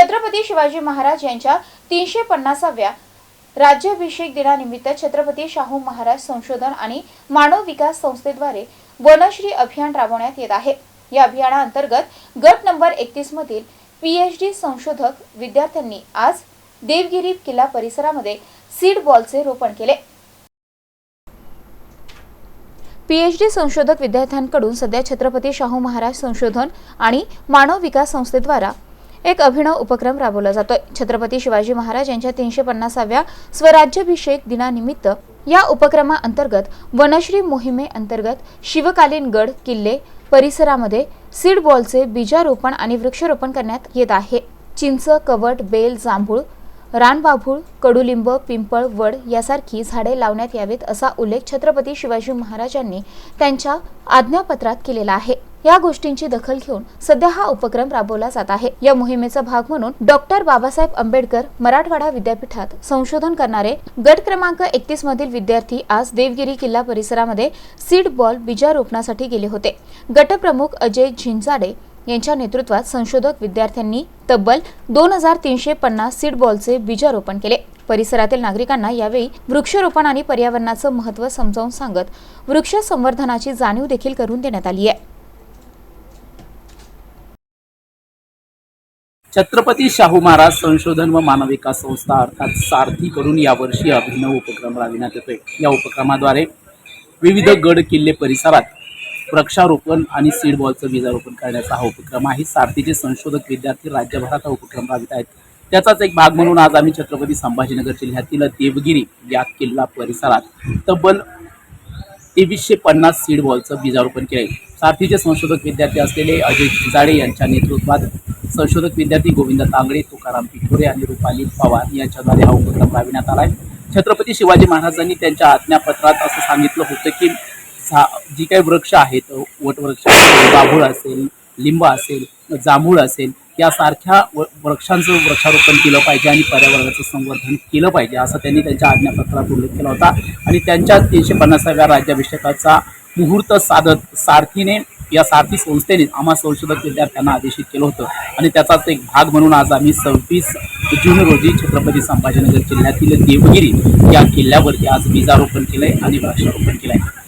छत्रपती शिवाजी महाराज यांच्या तीनशे पन्नासाव्या राज्याभिषेक दिनानिमित्त छत्रपती शाहू महाराज संशोधन आणि मानव विकास संस्थेद्वारे वनश्री अभियान राबवण्यात येत आहे. या अभियानाअंतर्गत गट नंबर एकतीस मधील पीएचडी संशोधक विद्यार्थ्यांनी आज देवगिरी किल्ला परिसरामध्ये सीड बॉलचे रोपण केले. पीएचडी संशोधक विद्यार्थ्यांकडून सध्या छत्रपती शाहू महाराज संशोधन आणि मानव विकास संस्थेद्वारा एक अभिनव उपक्रम राबवला जातोय. छत्रपती शिवाजी महाराज यांच्या तीनशे पन्नासाव्या स्वराज्याभिषेक दिनानिमित्त या उपक्रमाअंतर्गत वनश्री मोहिमेअंतर्गत शिवकालीन गड किल्ले परिसरामध्ये सीड बॉलचे बीजारोपण आणि वृक्षारोपण करण्यात येत आहे. चिंच कवट बेल जांभूळ रानबाभूळ कडुलिंब पिंपळ वड यासारखी झाडे लावण्यात यावेत असा उल्लेख छत्रपती शिवाजी महाराजांनी त्यांच्या आज्ञापत्रात केलेला आहे. या गोष्टींची दखल घेऊन सध्या हा उपक्रम राबवला जात आहे. या मोहिमेचा भाग म्हणून डॉक्टर बाबासाहेब आंबेडकर मराठवाडा विद्यापीठात संशोधन करणारे गट क्रमांक एकतीस मधील विद्यार्थी आज देवगिरी किल्ला परिसरामध्ये सीड बॉल बीजारोपणासाठी गेले होते. गटप्रमुख अजय झिंजाडे यांच्या नेतृत्वात संशोधक विद्यार्थ्यांनी तब्बल दोन हजार तीनशे पन्नास सीड बॉलचे बीजारोपण केले. परिसरातील नागरिकांना यावेळी वृक्षारोपण आणि पर्यावरणाचं महत्त्व समजावून सांगत वृक्ष संवर्धनाची जाणीव देखील करून देण्यात आली आहे. छत्रपती शाहू महाराज संशोधन व मानव विकास संस्था अर्थात सारथी करून यावर्षी अभिनव उपक्रम राबविण्यात येतोय. या उपक्रमाद्वारे विविध गड किल्ले परिसरात वृक्षारोपण आणि सीड बॉलचं बीजारोपण करण्याचा हा उपक्रम आहे. सारथीचे संशोधक विद्यार्थी राज्यभरात हा उपक्रम राबवित आहेत. त्याचाच एक भाग म्हणून आज आम्ही छत्रपती संभाजीनगर जिल्ह्यातील देवगिरी या किल्ला परिसरात तब्बल तेवीसशे पन्नास सीड बॉलचं बीजारोपण केले सारथीचे संशोधक विद्यार्थी असलेले अजय झिजाडे यांच्या नेतृत्वात संशोधक विद्यार्थी गोविंद तांगडे तुकाराम पिठोरे आणि रुपाली पवार यांच्याद्वारे हा उपक्रम राबविण्यात आला आहे छत्रपती शिवाजी महाराजांनी त्यांच्या आज्ञापत्रात असं सांगितलं होतं की झा जी काही वृक्ष आहेत वटवृक्ष बाभूळ असेल लिंब असेल जांभूळ असेल यासारख्या व वृक्षांचं वृक्षारोपण केलं पाहिजे आणि पर्यावरणाचं संवर्धन केलं पाहिजे असं त्यांनी त्यांच्या आज्ञापत्रात उल्लेख केला होता. आणि त्यांच्या तीनशे पन्नासाव्या राज्याभिषेकाचा मुहूर्त साधत सारथीने या सारथी संस्थेने आम्हा संशोधक विद्यार्थ्यांना आदेशित केलं होतं. आणि त्याचाच एक भाग म्हणून आज आम्ही सव्वीस जून रोजी छत्रपती संभाजीनगर जिल्ह्यातील देवगिरी या किल्ल्यावरती आज बीजारोपण आहे आणि वृक्षारोपण केलं आहे